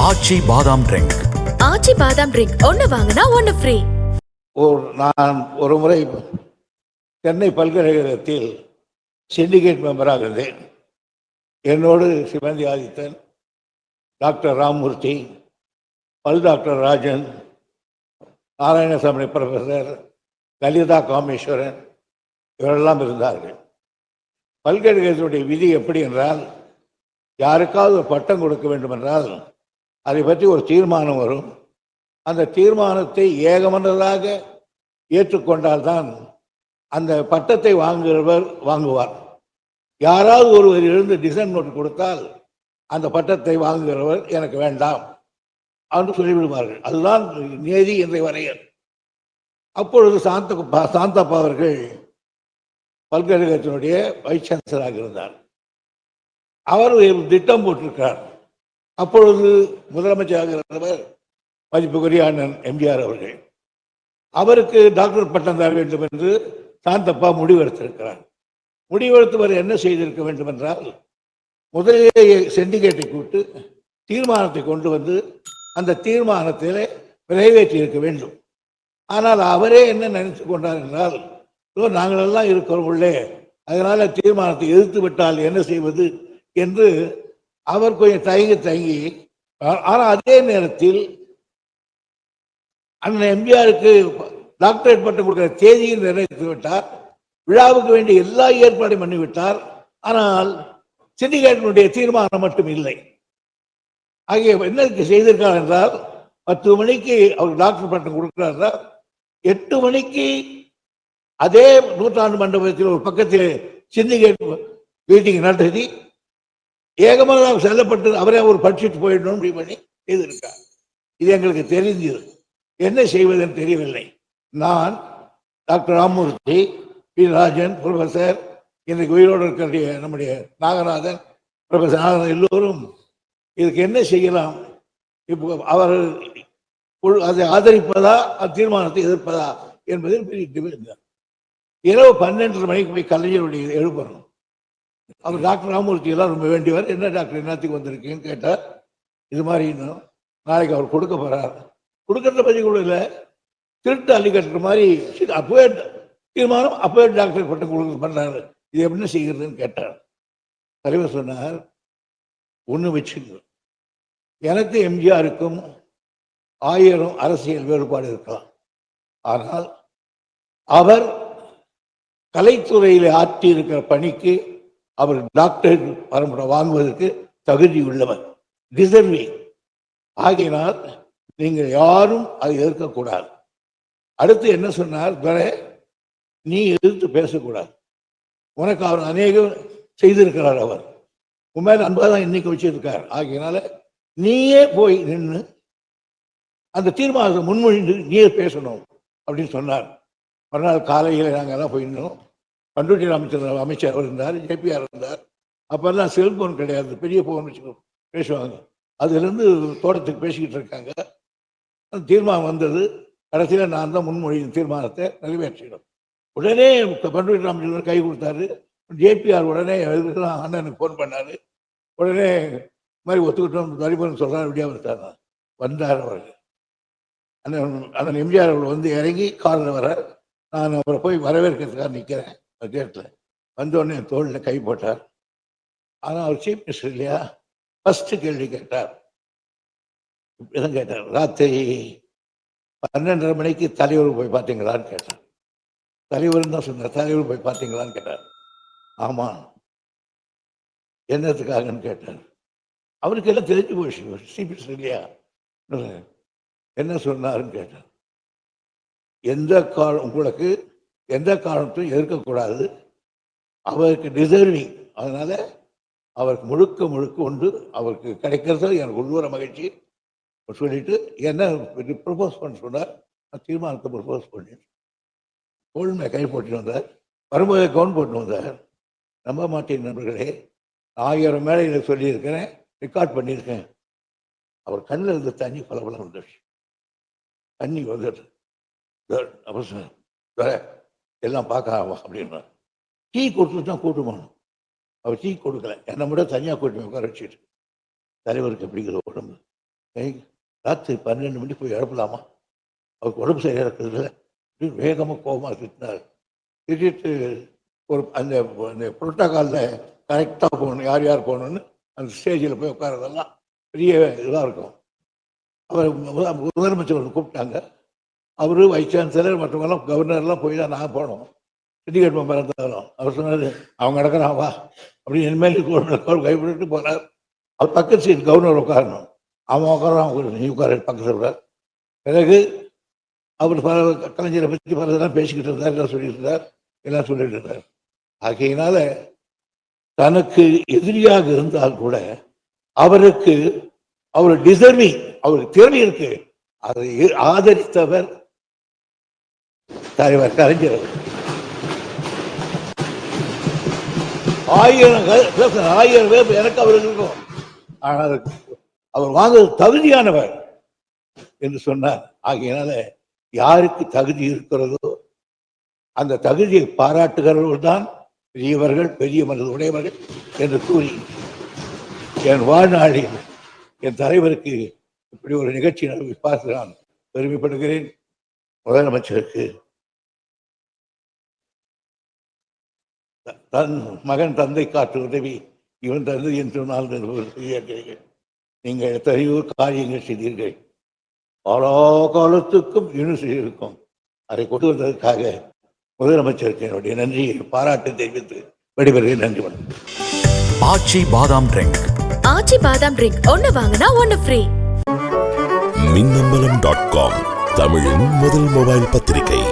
ஆச்சி பாதாம் ட்ரிங்க். ஆச்சி பாதாம் ட்ரிங்க். ஒன்னு வாங்கினா ஒன்னு ஃப்ரீ ஒரு நான் ஒரு முறை சென்னை பல்கலைக்கழகத்தில் சிண்டிகேட் மெம்பராக இருந்தேன். என்னோடு சிவந்தி ஆதித்தன் டாக்டர் ராமூர்த்தி பல் டாக்டர் ராஜன் நாராயணசாமி ப்ரொஃபஸர் லலிதா காமேஸ்வரன் இவரெல்லாம் இருந்தார்கள். பல்கலைக்கழகத்தினுடைய விதி எப்படி என்றால் யாருக்காவது ஒரு பட்டம் கொடுக்க வேண்டும் என்றால் அதை பற்றி ஒரு தீர்மானம் வரும். அந்த தீர்மானத்தை ஏகமனதாக ஏற்றுக்கொண்டால்தான் அந்த பட்டத்தை வாங்குகிறவர் வாங்குவார். யாராவது ஒருவர் எழுந்து டிசைன் நோட் கொடுத்தால் அந்த பட்டத்தை வாங்குகிறவர் எனக்கு வேண்டாம் என்று சொல்லிவிடுவார்கள். அதுதான் நேதி என்ற வரையர். அப்பொழுது சாந்த சாந்தப்பா அவர்கள் பல்கலைக்கழகத்தினுடைய வைஸ் சான்சலராக இருந்தார். அவர் திட்டம் போட்டிருக்கிறார். அப்பொழுது முதலமைச்சராக இருந்தவர் மதிப்புக்குரிய அண்ணன் எம்ஜிஆர் அவர்கள். அவருக்கு டாக்டர் பட்டம் தர வேண்டும் என்று சாந்தப்பா முடிவெடுத்திருக்கிறார். முடிவெடுத்தவர் என்ன செய்திருக்க வேண்டும் என்றால் முதலிலேயே செண்டிகேட்டை கூட்டு தீர்மானத்தை கொண்டு வந்து அந்த தீர்மானத்திலே நிறைவேற்றி இருக்க வேண்டும். ஆனால் அவரே என்ன நினைத்து கொண்டார் என்றால் ஓ நாங்களெல்லாம் இருக்கிறோம் உள்ளே அதனால தீர்மானத்தை எதிர்த்து விட்டால் என்ன செய்வது என்று அவர் கொஞ்சம் தயங்கி தயங்கி ஆனால் அதே நேரத்தில் அண்ணன் எம்ஜிஆருக்கு டாக்டரேட் பட்டம் கொடுக்கிற தேதியை நிர்ணயித்து விட்டார். விழாவுக்கு வேண்டிய எல்லா ஏற்பாடும் பண்ணிவிட்டார் ஆனால் சிண்டிகேட்டினுடைய தீர்மானம் மட்டும் இல்லை. ஆகிய என்ன செய்திருக்கார் என்றால் பத்து மணிக்கு அவர் டாக்டர் பட்டம் கொடுக்கிறார் என்றால் எட்டு மணிக்கு அதே நூற்றாண்டு மண்டபத்தில் ஒரு பக்கத்தில் சிண்டிகேட் மீட்டிங் நடத்தி ஏகமாக செல்லப்பட்டு அவரே ஒரு படிச்சுட்டு போயிடணும் முடிவு பண்ணி செய்திருக்கார். இது எங்களுக்கு தெரிஞ்சது என்ன செய்வதென்று தெரியவில்லை. நான் doctor Ramurthy P. Rajan professor இன்றைக்கு உயிரோடு இருக்கிற நம்முடைய நாகநாதன் ப்ரொஃபசர் நாகநாதன் எல்லோரும் இதுக்கு என்ன செய்யலாம்? இப்போ அவர் அதை ஆதரிப்பதா அத்தீர்மானத்தை எதிர்ப்பதா என்பதில் பெரிய டிபேட் இரவு பன்னெண்டரை மணிக்கு போய் கலைஞருடைய எழுப்பணும். அவர் டாக்டர் ராமூர்த்தி எல்லாம் ரொம்ப வேண்டியவர். என்ன டாக்டர் என்னத்துக்கு வந்திருக்கீங்கன்னு கேட்டார். இது மாதிரி இன்னும் நாளைக்கு அவர் கொடுக்க போறார். கொடுக்கறத பற்றி கூட இல்லை. திருட்டு அள்ளி கட்டுற மாதிரி அப்பவே தீர்மானம் அப்பவே டாக்டர் பட்டம் கொடுக்க பண்ணாரு. இது எப்படி செய்கிறதுன்னு கேட்டார். தலைவர் சொன்னார் ஒன்று வச்சுங்க. எனக்கு எம்ஜிஆருக்கும் ஆயிரம் அரசியல் வேறுபாடு இருக்கலாம். ஆனால் அவர் கலைத்துறையில் ஆற்றி இருக்கிற பணிக்கு அவர் டாக்டர் பரம்பரை வாங்குவதற்கு தகுதி உள்ளவர். டிசர்விங் ஆகையினால் நீங்கள் யாரும் அதை எதிர்க்கக்கூடாது. அடுத்து என்ன சொன்னார்? துரை நீ எதிர்த்து பேசக்கூடாது. உனக்கு அவர் அநேகம் செய்திருக்கிறார் அவர். உன் மேலே அன்பாக தான் இன்னைக்கு வச்சிருக்கார். ஆகையினால நீயே போய் நின்று அந்த தீர்மானத்தை முன்மொழிந்து நீயே பேசணும் அப்படின்னு சொன்னார். மறுநாள் காலையில் நாங்கள் எல்லாம் போயிருந்தோம் பண்ருட்டி அமைச்சர் அமைச்சர் இருந்தார் ஜேபிஆர் இருந்தார். அப்போல்லாம் செல்போன் கிடையாது. பெரிய ஃபோன் வச்சு பேசுவாங்க. அதுலேருந்து தோட்டத்துக்கு பேசிக்கிட்டு இருக்காங்க. அந்த தீர்மானம் வந்தது. கடைசியில் நான் தான் முன்மொழியின் தீர்மானத்தை நிறைவேற்றினோம் உடனே பண்ருட்டி ராமச்சந்திரன் கை கொடுத்தாரு. ஜேபிஆர் உடனே அண்ணனுக்கு ஃபோன் பண்ணார். உடனே மாதிரி ஒத்துக்கிட்டோம் தரிபுரம் சொல்கிறார் இப்படியா வந்தார் வந்தார் அவர். அண்ணன் அண்ணன் எம்ஜிஆர் அவர்கள் வந்து இறங்கி காரில் வர நான் அவரை போய் வரவேற்கிறதுக்காக நிற்கிறேன். கேட்டில் வந்தோடனே தோளில் கை போட்டார். ஆனால் அவர் சீஃப் மினிஸ்டர் இல்லையா? ஃபர்ஸ்ட் கேள்வி கேட்டார். இப்படிதான் கேட்டார். ராத்திரி பன்னெண்டரை மணிக்கு தலைவர் போய் பார்த்தீங்களான்னு கேட்டார். தலைவர் தான் சொன்னார். தலைவர் போய் பார்த்தீங்களான்னு கேட்டார். ஆமாம் என்னத்துக்காகன்னு கேட்டார். அவருக்கு எல்லாம் தெரிஞ்சு போச்சு. சீஃப் மினிஸ்டர் இல்லையா? என்ன சொன்னாருன்னு கேட்டார். எந்த காலம் உங்களுக்கு எந்த காரணத்தையும் எதிர்க்கக்கூடாது. அவருக்கு டிசர்விங் அதனால் அவருக்கு முழுக்க முழுக்க உண்டு அவருக்கு கிடைக்கிறது எனக்கு உள்ளூர மகிழ்ச்சி. சொல்லிட்டு என்ன ப்ரப்போஸ் பண்ண சொன்னார். நான் தீர்மானத்தை ப்ரப்போஸ் பண்ணேன். தோல்மை கை போட்டு வந்தார். வரும்போது கவுன் போட்டு வந்தார். நம்ப மாட்டேன் நண்பர்களே. ஆயிரம் மேடையில் சொல்லியிருக்கிறேன். ரெக்கார்ட் பண்ணியிருக்கேன். அவர் கண்ணில் இருந்த தண்ணி பல பல வந்துடுச்சு தண்ணி வந்துடுது அப்போ எல்லாம் பார்க்கலாம் அப்படின்னா டீ கொடுத்துட்டு தான் கூட்டு போகணும். அவர் டீ கொடுக்கல. என்னை மட்டும் தனியாக கூட்டி உட்கார வச்சுட்டு தலைவருக்கு அப்படிங்கிற உடம்பு? ராத்திரி பன்னெண்டு மணிக்கு போய் எழுப்பலாமா? அவருக்கு உடம்பு சரியாக இருக்கிறதுல. அப்படின்னு வேகமாக கோபமாக திட்டினார். திட்டிட்டு ஒரு அந்த அந்த புரோட்டோகாலில் கரெக்டாக போகணும் யார் யார் போகணும்னு அந்த ஸ்டேஜில் போய் உட்காரதெல்லாம் பெரிய இதாக இருக்கும். அவர் முத- முதலமைச்சர் கூப்பிட்டாங்க. அவர் வைஸ் சான்சலர் மற்றவங்கெல்லாம் கவர்னர்லாம் போய் தான் நான் போனோம். சிண்டிகேட் மெம்பர் இருந்தாலும் அவர் சொன்னார் அவங்க நடக்கிறான் வா. அப்படின்னு இனிமேல் கைவிட்டு போனார். அவர் பக்கத்து சீட் கவர்னர் உட்காரணும். அவன் உட்காரான் அவங்க நீ உட்கார பக்கத்தில் விட பிறகு அவர் பல கலைஞரை பற்றி பலதெல்லாம் பேசிக்கிட்டு இருந்தார் எல்லாம் சொல்லிட்டு இருந்தார் எல்லாம் சொல்லிட்டு இருந்தார். ஆகையினால தனக்கு எதிரியாக இருந்தால் கூட அவருக்கு அவர் டிசர்விங் அவருக்கு திறமை இருக்கு அதை ஆதரித்தவர் தலைவர் கலைஞர். ஆயிரம் ஆயிரம் பேர் எனக்கு அவர் இருக்கும் ஆனால் அவர் வாங்க தகுதியானவர் என்று சொன்னார். ஆகையினால யாருக்கு தகுதி இருக்கிறதோ அந்த தகுதியை பாராட்டுகிறவர்கள் தான் பெரியவர்கள் பெரிய மனது உடையவர்கள் என்று கூறி என் வாழ்நாளில் என் தலைவருக்கு இப்படி ஒரு நிகழ்ச்சி நடத்தி பார்த்து நான் பெருமைப்படுகிறேன். முதலமைச்சருக்கு தன் மகன் தந்தை காற்று உதவி இவன் தந்தை என்று சொன்னால் செய்கிறீர்கள் நீங்கள் எத்தனையோ காரியங்கள் செய்தீர்கள்? பல காலத்துக்கும் இன்னும் செய்திருக்கும். அதை கொண்டு வந்ததற்காக முதலமைச்சருக்கு என்னுடைய நன்றியை பாராட்டு தெரிவித்து விடைபெறுகிறேன். நன்றி வணக்கம். ஆச்சி பாதாம் ட்ரிங்க். ஆச்சி பாதாம் ட்ரிங்க். ஒன்னு வாங்கினா ஒன்னு ஃப்ரீ மின்னம்பலம் டாட் காம் தமிழின் முதல் மொபைல் பத்திரிகை.